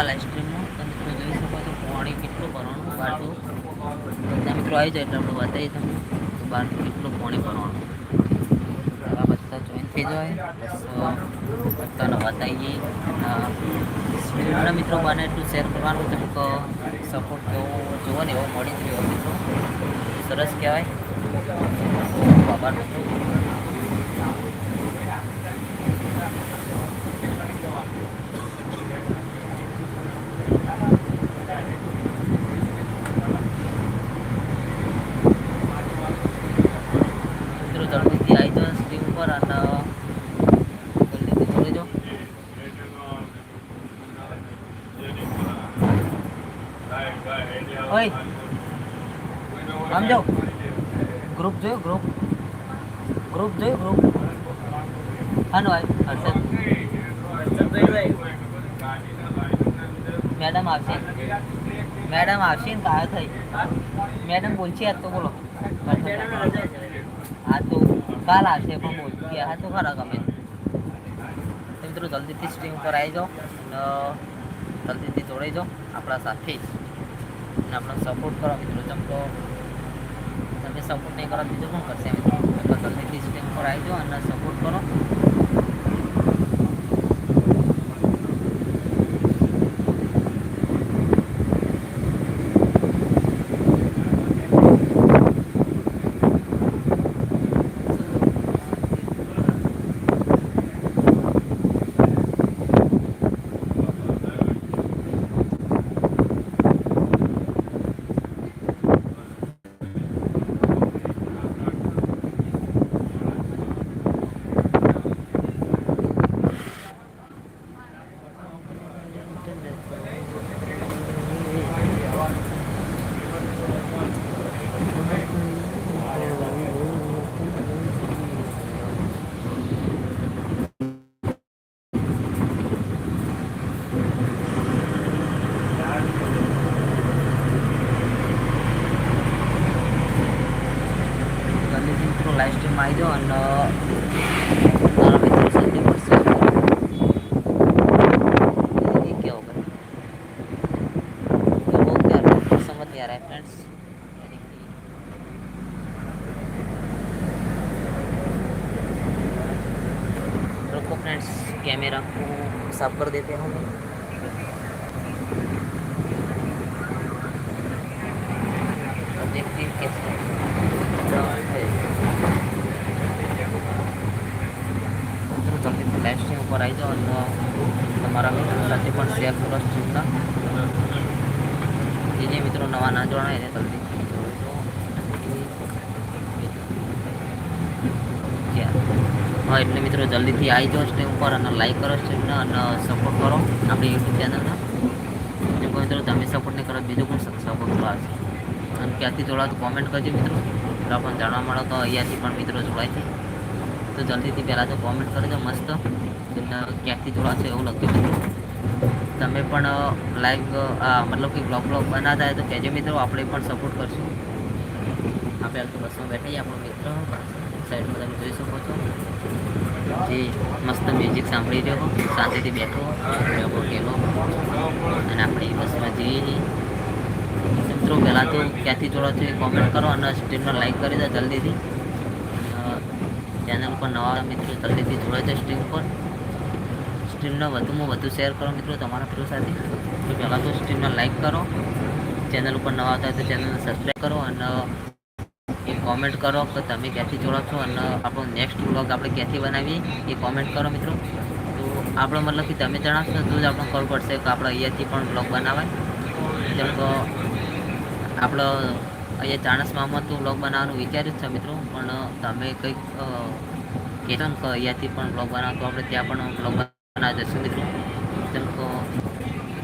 નવા આઈસ્ક્રીમનું તમે તો મિત્રો જોઈ શકો છો પાણી કેટલું ભરવાનું બાટલું. બધા મિત્રો આવી જાય એટલે આપણે બતાવીએ તમને તો બહાર કેટલું પાણી ભરવાનું. આ બધા જોઈન થઈ જાય બસ બધાને બતાવીએ. સ્પીડના મિત્રો બને એટલું શેર કરવાનું કેમ સપોર્ટ કેવો જોવો ને એવો મળી જ રહ્યો મિત્રો સરસ કહેવાય. બાબા મિત્રો જલ્દીથી આવી જાઓ સ્ટ્રીમ ઉપર અને જલ્દીથી જોડી દો ઓય આમ જાઓ ગ્રુપ જોયો ગ્રુપ ગ્રુપ જોયો ગ્રુપ હા હર્ષદ મેડમ આવશે મેડમ આવશે ને કાયો થઈ મેડમ બોલશે આજ તો બોલો. હા તો કાલ આવશે પણ બોલતી હા તો ખરા ગમે. મિત્રો, જલ્દીથી સ્ટ્રીમ પર આવી જાઓ જલ્દીથી જોડાઈ જાઓ આપણા સાથે અને આપણો સપોર્ટ કરો મિત્રો જેમ તો તમે સપોર્ટ નહીં કરો બીજું શું કરશે મિત્રો જલ્દીથી સ્ટ્રીમ પર આવી જાઓ અને સપોર્ટ કરો. હા, એટલે મિત્રો જલ્દીથી આવી જાઓ સ્ટ્રીમ ઉપર અને લાઈક કરો સ્ટ્રીમને અને સપોર્ટ કરો આપણી યુટ્યુબ ચેનલને અને મિત્રો તમે સપોર્ટ નહીં કરો, બીજું પણ સપોર્ટ કરો આવશે અને ક્યાંથી જોડાવ તો કોમેન્ટ કરજો મિત્રો. આપણને જાણવા મળે તો અહીંયાથી પણ મિત્રો જોડાય છે. તો જલ્દીથી પહેલાં તો કોમેન્ટ કરજો મસ્ત. તમને ક્યાંથી જોડાશે એવું લખજો મિત્રો. તમે પણ લાઈવ મતલબ કે બ્લોગ બ્લોગ બનાવતા હોય તો કહેજો મિત્રો, આપણે પણ સપોર્ટ કરશું. આપણે હાલ તો બસમાં બેઠા આપણો મિત્ર. સાઈડમાં તમે જોઈ શકો છો. જે મસ્ત મ્યુઝિક સાંભળી રહ્યો શાંતિથી બેઠો કેલો અને આપણે બસમાં જઈએ મિત્રો, પહેલાં તો ક્યાંથી જોડો છો એ કોમેન્ટ કરો અને સ્ટ્રીમને લાઈક કરી દો જલ્દીથી. ચેનલ પર નવા મિત્રો, જલ્દીથી છે સ્ટ્રીમ પર. સ્ટ્રીમને વધુમાં વધુ શેર કરો મિત્રો તમારા મિત્રો સાથે. તો પહેલાં તો સ્ટ્રીમને લાઈક કરો. ચેનલ ઉપર નવા આવતા તો ચેનલને સબસ્ક્રાઈબ કરો અને એ કોમેન્ટ કરો કે તમે ક્યાંથી જોડો છો અને આપણો નેક્સ્ટ વ્લોગ આપણે ક્યાંથી બનાવીએ, એ કોમેન્ટ કરો મિત્રો. તો આપણો મતલબ કે તમે જણાવશો તો જ આપણને ખબર પડશે કે આપણે અહીંયાથી પણ બ્લોગ બનાવાય. જેમ કે આપણો અહીંયા ચાણસમાં તો બ્લોગ બનાવવાનું વિચાર્યું છે મિત્રો, પણ તમે કંઈક કહેશો ને કે અહીંયાથી પણ બ્લોગ બનાવો, તો આપણે ત્યાં પણ બ્લોગ બનાવી જશું મિત્રો કે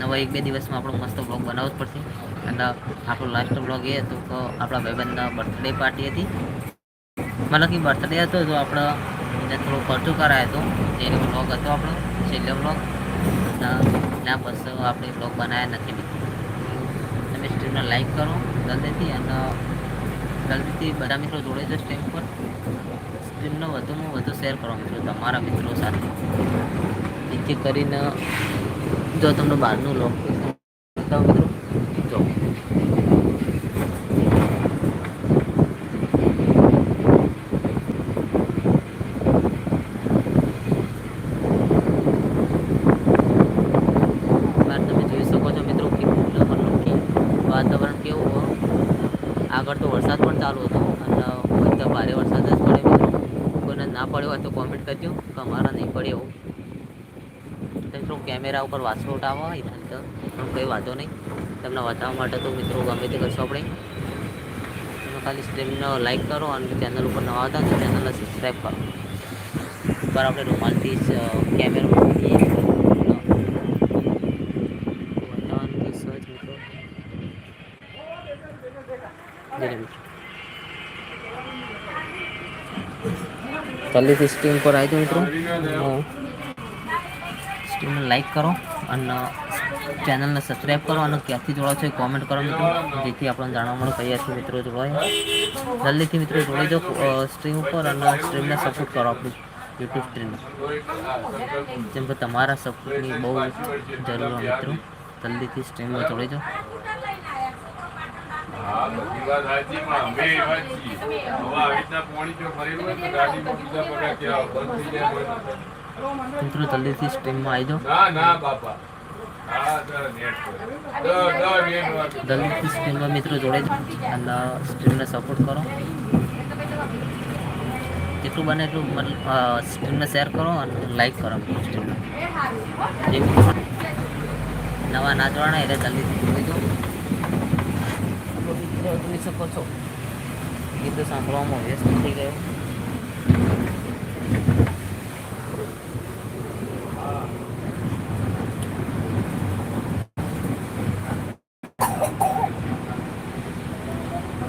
નવા એક બે દિવસમાં આપણો મસ્ત બ્લોગ બનાવવો જ પડશે. અને આપણો લાસ્ટ બ્લોગ એ હતો કે આપણા ભાઈબંધના બર્થડે પાર્ટી હતી. મતલબ કે બર્થડે હતો તો આપણે થોડો ખર્ચો કરાયો હતો. એનો બ્લોગ હતો આપણો, છેલ્લો બ્લોગ ના બસ આપણે બ્લોગ બનાવ્યા નથી તમે સ્ટ્રીમને લાઈક કરો જલ્દીથી અને જલ્દીથી બધા મિત્રો જોડે છે સ્ટ્રીમ પર. સ્ટ્રીમનો વધુમાં વધુ શેર કરો મિત્રો, તમારા મિત્રો સાથે. જેથી કરીને જો તમને બહારનું લોકેશન મિત્રો, જો. વાતાવરણ કેવું આગળ તો વરસાદ પણ ચાલુ હતો. અને બધા ભારે વરસાદ જ પડે કોઈને ના પડ્યો હોય તો કોમેન્ટ કરજો. કે અમારા નહીં પડે એવું. તો કેમેરા ઉપર વાસરોટ આવો હોય ને તો પણ કંઈ વાંધો નહીં. તમને બતાવવા માટે તો મિત્રો ગમે તે કરશો આપણે. તમે ખાલી સ્ટ્રીમને લાઈક કરો અને ચેનલ ઉપર નવા આવતા તો ચેનલને સબસ્ક્રાઈબ કરો. પર આપણે રૂમાલથી જ કેમેરો મૂકીએ. બતાવવાનું તો સહજ મિત્રો જલ્દી મિત્રો. જલ્દીથી સ્ટ્રીમ પર આવી જાઓ મિત્રો. સ્ટ્રીમને લાઈક કરો અને ચેનલને સબસ્ક્રાઈબ કરો અને ક્યાંથી જોડો છો કોમેન્ટ કરો મિત્રો. જેથી આપણને જાણવા મળે કયા છે મિત્રો જોડાય જલ્દીથી મિત્રો જોડી દો સ્ટ્રીમ ઉપર અને સ્ટ્રીમને સપોર્ટ કરો આપણી યુટ્યુબ સ્ટ્રીમ જેમ કે તમારા સપોર્ટની બહુ જરૂર મિત્રો. જલ્દીથી સ્ટ્રીમમાં જોડી દો. આવી ગાડીમાં. મિત્રો જલ્દીથી સ્ટ્રીમમાં આવી જાઓ. ના ના બાપા. જલ્દીથી સ્ટ્રીમમાં મિત્રો જોડે જ અને સ્ટ્રીમને સપોર્ટ કરો. જેટલું બને એટલું સ્ટ્રીમને શેર કરો અને લાઈક કરો સ્ટ્રીમને નવા ના જોડાણા એટલે જલ્દીથી જોઈ મિત્રો જોઈ શકો છો. ગીતો સાંભળવામાં વ્યસ્ત થઈ ગયો.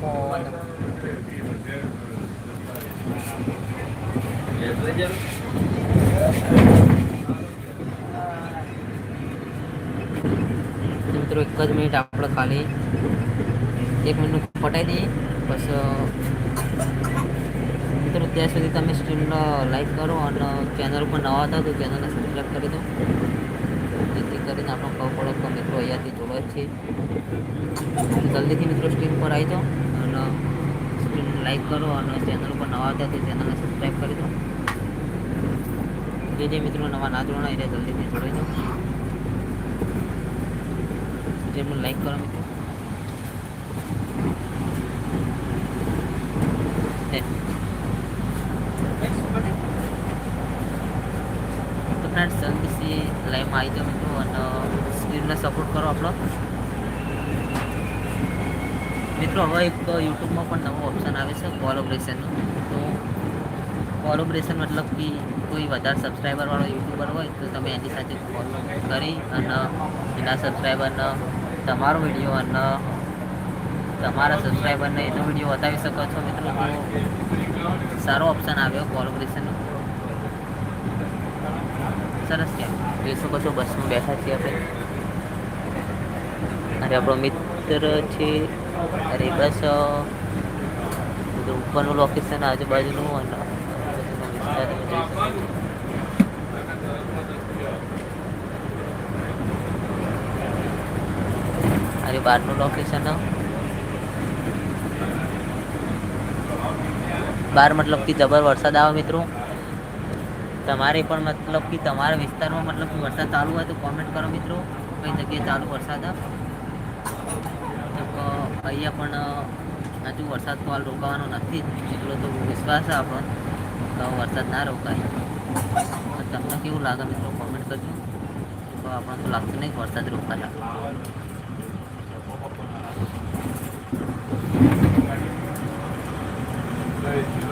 મિત્રો, એક જ મિનિટ આપણે ખાલી. એક મિનિટ પટાઈ દઈએ. બસ મિત્રો, ત્યાં સુધી તમે સ્ટ્રીમને લાઈક કરો અને ચેનલ ઉપર નવા હતા તો ચેનલને સબસ્ક્રાઈબ કરી દો. જેથી કરીને આપણો ખબર પડો કે મિત્રો અહીંયાથી જોડે જ છે. જલ્દીથી મિત્રો સ્ટ્રીમ પર આવી જાઓ. અને સ્ટ્રીમ લાઈક કરો અને ચેનલ ઉપર નવા હતા તો ચેનલને સબસ્ક્રાઈબ કરી દો. જે જે મિત્રો નવા ના જોડાણા એટલે જલ્દીથી જોડાઈ દો સ્ટ્રીમને લાઈક કરો મિત્રો. તો ફ્રેન્ડ્સ જલ્દીથી લાઈવમાં આવી જાઓ મિત્રો અને સ્ક્રીનને સપોર્ટ કરો આપણો. મિત્રો, હવે એક યુટ્યુબમાં પણ નવો ઓપ્શન આવે છે કોલોબ્રેશનનો તો કોલોબ્રેશન મતલબ કે કોઈ વધારે સબસ્ક્રાઈબરવાળો યુટ્યુબર હોય, તો તમે એની સાથે કોલ કરી અને એના સબસ્ક્રાઈબરને તમારો વીડિયો અને તમારા સબસ્ક્રાઈબરને એનો વીડિયો બતાવી શકો છો મિત્રો. તો સારો ઓપ્શન આવ્યો કોલોબ્રેશનનો સરસ છે. જોઈ શકો છો, બસમાં બેઠા છીએ આપણે. અરે આપણો મિત્ર છે અરે બસ બધું ઉપરનું લોકેશન આજુબાજુનું. અરે બહારનું લોકેશન બહાર મતલબ કે જબર વરસાદ આવે મિત્રો તમારે પણ મતલબ કે તમારા વિસ્તારમાં મતલબ કે વરસાદ ચાલુ હોય તો કોમેન્ટ કરો મિત્રો કઈ જગ્યાએ ચાલુ વરસાદ આ. અહીંયા પણ હજુ વરસાદ તો હાલ રોકાવાનો નથી. એટલો તો વિશ્વાસ છે આપણો. તો વરસાદ ના રોકાય. તો તમને કેવું લાગે મિત્રો? કોમેન્ટ કરજો. તો આપણને તો લાગતું નહીં વરસાદ રોકાય મિત્રો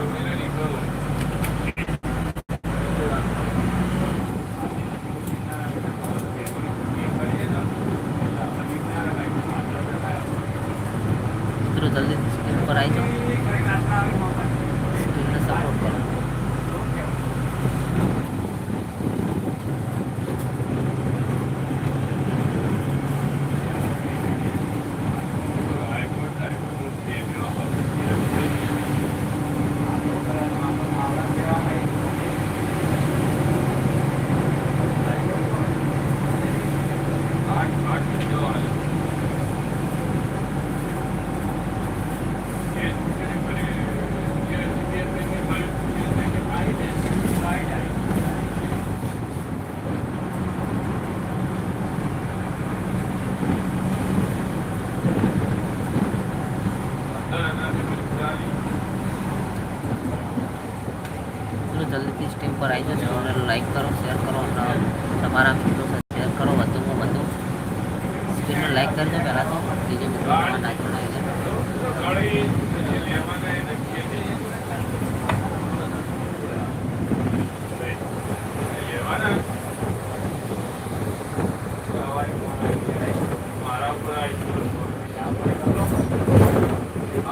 કરજો પહેલાં તો. બીજો મિત્રો ના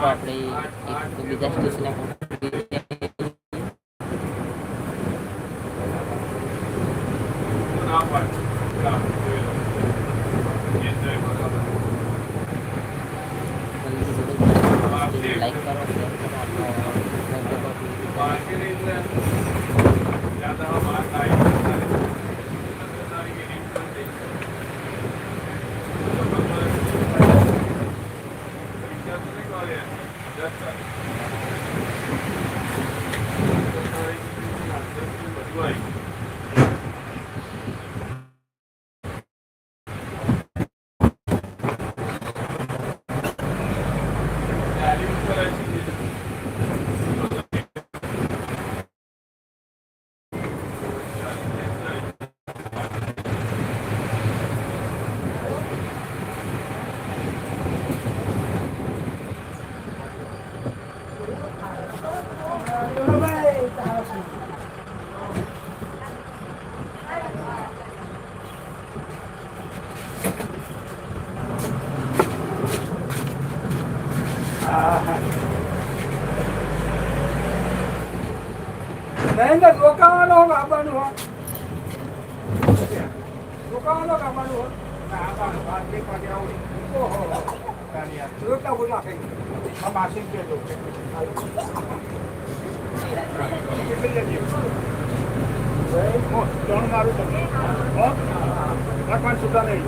આપણે બીજા સ્ટેશને Yeah. Od, na końcu dalej.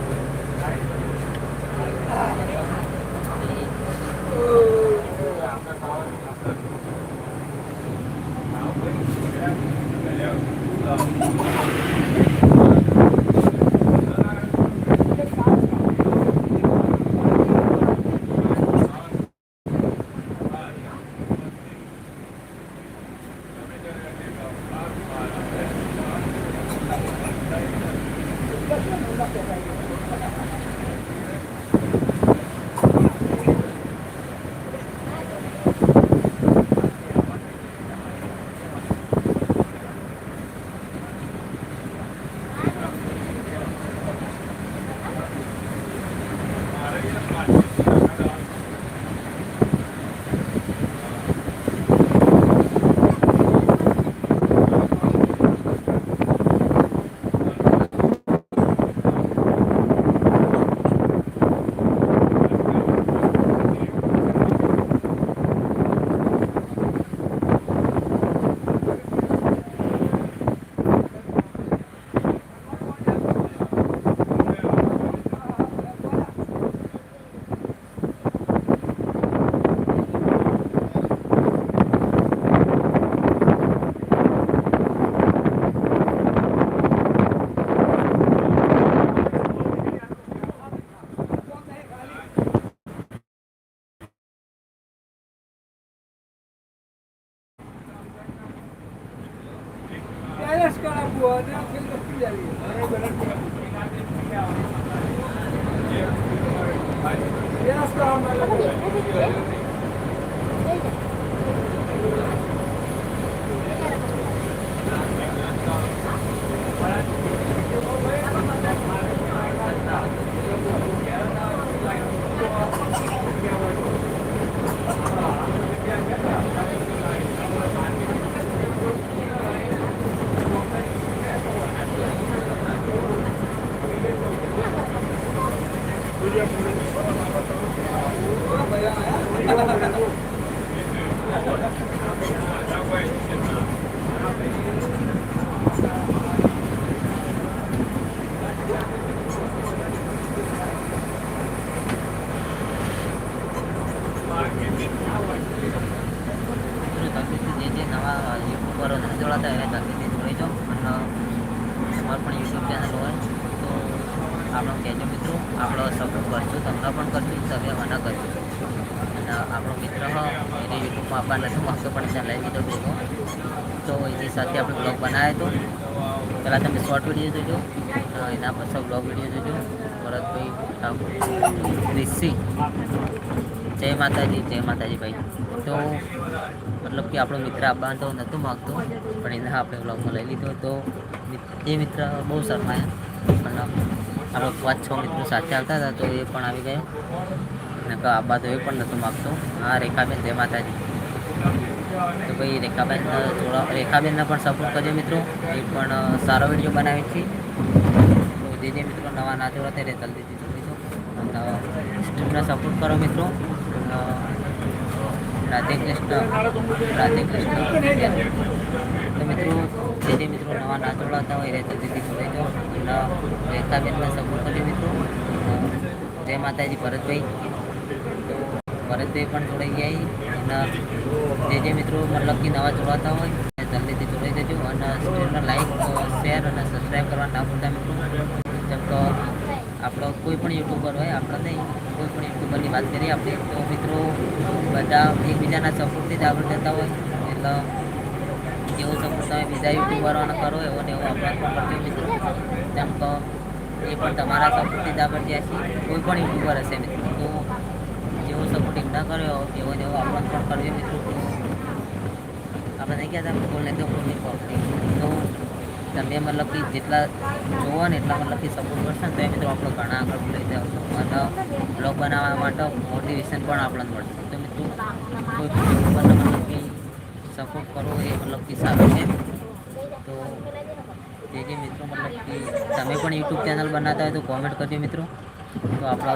તમે યુટ્યુબ પર નવા નથી જોડાતા એને જલ્દીથી જોડી જાઓ અને તમારું પણ યુટ્યુબ ચેનલ હોય. તો આપણો કહેજો મિત્રો, આપણો સપોર્ટ કરશું તમને પણ કરશું તમે મને કરજો. અને આપણો મિત્ર એને યુટ્યુબમાં આપવા નથી માગતો, પણ ત્યાં લઈ લીધો ભેગો તો એની સાથે આપણે બ્લોગ બનાવ્યો હતો. પહેલાં તમે શોર્ટ વીડિયો જોજો, એના પછી બ્લોગ વીડિયો જોજો. ભરતભાઈ રિષિ જય માતાજી જય માતાજી ભાઈ. તો મતલબ કે આપણો મિત્ર આપવાનું તો નહોતું માગતો, પણ એને આપણે બ્લોગમાં લઈ લીધો. તો એ મિત્ર બહુ શરમાયા. પણ આપણે પાંચ છ મિત્રો સાથે આવતા હતા, તો એ પણ આવી ગયા. અને તો આબા તો એ પણ નહોતું માગતો. હા, રેખાબેન, જય માતાજી. તો ભાઈ રેખાબેન થોડા, રેખાબેનને પણ સપોર્ટ કરજો મિત્રો. એ પણ સારો વીડિયો બનાવે છે. તો જે જે મિત્રો નવા ના જોડા ત્યારે જલ્દીથી જોડી દો અને સ્ટ્રીમને સપોર્ટ કરો મિત્રો. રાધે કૃષ્ણ રાધે કૃષ્ણ. તો મિત્રો, જે જે મિત્રો નવા ના જોડાતા હોય રહેતો જલ્દીથી જોડી દો અને રેખાબેનને સપોર્ટ કરી મિત્રો. જય માતાજી ભરતભાઈ. ભરતભાઈ પણ જોડાઈ ગયા અને જે જે મિત્રો મતલબ કે નવા જોડાતા હોય જલ્દીથી જોડાઈ જજો. અને સ્ટ્રીમને લાઈક શેર અને સબસ્ક્રાઈબ કરવા ના ભૂલતા મિત્રો. જેમ કે આપણો કોઈ પણ યુટ્યુબર હોય આપણે નહીં, કોઈ પણ યુટ્યુબરની વાત કરીએ આપણે તો મિત્રો બધા એકબીજાના સપોર્ટથી જ આગળ જતા હોય. એટલે જેવો સપોર્ટ તમે બીજા યુટ્યુબરોને કરો, એવો ને એવો આપણે પણ કરજો મિત્રો જેમ કે એ પણ તમારા સપોર્ટથી જ આગળ જાય છીએ કોઈ પણ યુટ્યુબર હશે મિત્રો, તો જેવો સપોર્ટ એમના કર્યો એવો ને એવો આપણને પણ કરજો મિત્રો. તો આપણે નહીં કહેતા બોલને તો કોઈ પકડી તો તમે મતલબ કે જેટલા જોવો ને એટલા મતલબ કે સપોર્ટ કરશે ને તો એ મિત્રો આપણો ઘણા આગળ લઈ જાવ અને બ્લોગ બનાવવા માટે મોટિવેશન પણ આપણને મળશે. તો મિત્રો, કોઈ પણ મતલબ કે સપોર્ટ કરવો એ મતલબ કે સારું છે. તો જે મિત્રો મતલબ કે તમે પણ યુટ્યુબ ચેનલ બનાવતા હોય તો કોમેન્ટ કરજો મિત્રો. તો આપણો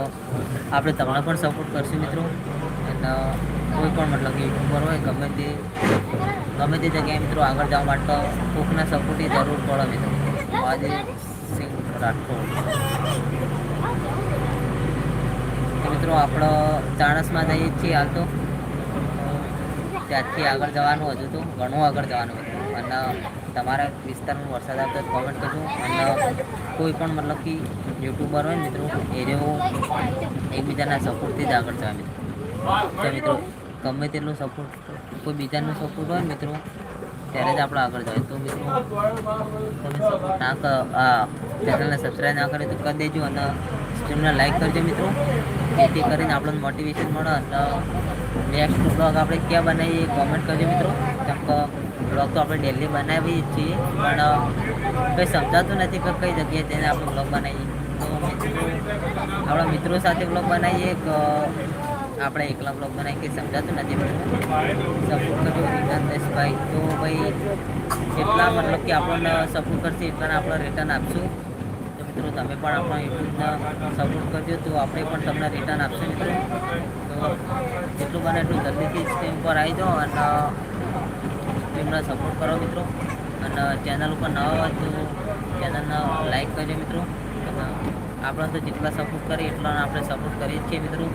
આપણે તમને પણ સપોર્ટ કરશું મિત્રો. અને કોઈ પણ મતલબ યુટ્યુબર હોય, ગમે તે ગમે તે જગ્યાએ મિત્રો આગળ જવા માટે કોકના સપોર્ટની જરૂર પડે મિત્રો. આજે સિંહ રાઠોડ મિત્રો આપણો ચાણસમાં જઈએ છીએ હાલ તો. ત્યાંથી આગળ જવાનું હજુ તો, ઘણું આગળ જવાનું હતું. અને તમારા વિસ્તારમાં વરસાદ આવતો કોમેન્ટ કરજો. અને કોઈ પણ મતલબ કે યુટ્યુબર હોય મિત્રો, એ રહ્યો એકબીજાના સપોર્ટથી જ આગળ જવા મિત્રો તો મિત્રો, ગમે તેટલો સપોર્ટ કોઈ બીજાનો સપોર્ટ હોય મિત્રો, ત્યારે જ આપણે આગળ જાય. તો મિત્રો, તમે સપોર્ટ ના ચેનલને સબસ્ક્રાઈબ ના કરે તો કરી દેજો અને સ્ટ્રીમને લાઈક કરજો મિત્રો. જેથી કરીને આપણને મોટિવેશન મળે અને નેક્સ્ટ બ્લોગ આપણે ક્યાં બનાવીએ કોમેન્ટ કરજો મિત્રો. કેમ કે બ્લોગ તો આપણે ડેલી બનાવીએ જ છીએ. પણ કંઈ સમજાતું નથી કે કઈ જગ્યાએ તેને આપણે બ્લોગ બનાવીએ. તો આપણા મિત્રો સાથે બ્લોગ બનાવીએ કે આપણે એકલા બ્લોગ બનાવીએ કંઈ સમજાતું નથી. સપોર્ટ કરજો નિગંતેશભાઈ તો ભાઈ, એટલા મતલબ કે આપણને સપોર્ટ કરશે એટલાને આપણે રિટર્ન આપશું. તો મિત્રો, તમે પણ આપણા યુટ્યુબના સપોર્ટ કરજો. તો આપણે પણ તમને રિટર્ન આપશું, મિત્રો. તો જેટલું બને એટલું જલ્દીથી સ્ક્રીન પર આવી જાઓ અને સ્ટ્રીમને સપોર્ટ કરો મિત્રો. અને ચેનલ ઉપર નવા હોય તો ચેનલને લાઈક કરજો મિત્રો. અને આપણે તો જેટલા સપોર્ટ કરીએ એટલા આપણે સપોર્ટ કરીએ છીએ મિત્રો.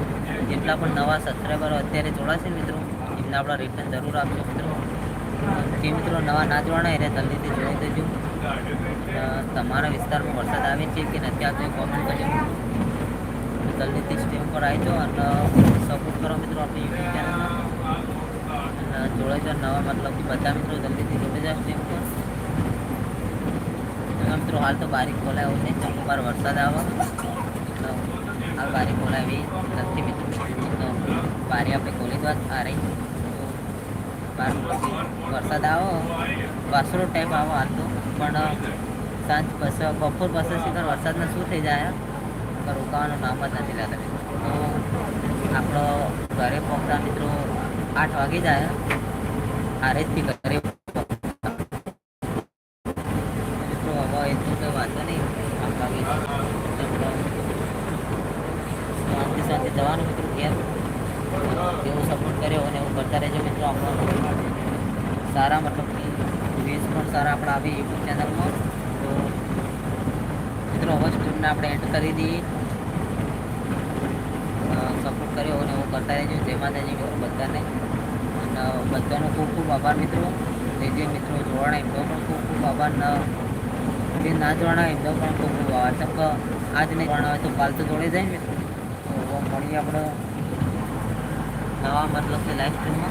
જેટલા પણ નવા સબસ્ક્રાઈબરો અત્યારે જોડાશે મિત્રો, એમને આપણે રિટર્ન જરૂર આપજો મિત્રો. જે મિત્રો નવા ના જોવાના એને જલ્દીથી જોઈ દેજો. તમારા વિસ્તારમાં વરસાદ આવે છે કે નથી આવતો એ કોમેન્ટ કરજો. જલ્દીથી સ્ટ્રીમ પર આવી જાઓ અને સપોર્ટ કરો મિત્રો આપણી યુટ્યુબ ચેનલમાં જોડે જો નવા મતલબ બધા મિત્રો જલ્દીથી જોડે જાઓ સ્ટ્રીમ પર. મિત્રો હાલ તો બારીક ખોલાયો છે ચાલો બાર વરસાદ આવે. એટલે હાલ બારી ખોલાવી નથી મિત્રો. બારી આપણે ખોલી દો આ રહી વરસાદ આવો, વાસરો ટાઈપ આવો હાલ તો. પણ સાંજ બસ, બપોર બસ સીધા વરસાદમાં શું થઈ જાય? રોકાવાનું નામ જ નથી લેતા. તો, આપણો ઘરે પહોંચતા મિત્રો આઠ વાગી જાય. ઘરે પહોંચતા. મિત્રો હવે વાંધો નહીં. શાંતિ શાંતિ જવાનું મિત્રો ઘેર. જેવો સપોર્ટ કર્યો અને એવું કરતા રહેજો મિત્રો આપણો સારા મતલબ વ્યૂઝ પણ સારા આપણા આવી યુટ્યુબ ચેનલમાં મિત્રો હવે સ્ટ્રીમને આપણે એન્ડ કરી દઈએ. સપોર્ટ કર્યો અને એવું કરતા રહેજો. જેમાં મિત્રો બધાને બધાનો ખૂબ ખૂબ આભાર મિત્રો. જે જે મિત્રો જોવાના એમનો પણ ખૂબ ખૂબ આભાર. ન, જે ના જોવાના એમનો પણ ખૂબ ખૂબ આભાર. ચમ કે આજ નહીં હોય તો કાલ તો જોડે જાય ને તો મળીએ આપણે નવા મતલબ કે લાઈવ સ્ટ્રીમમાં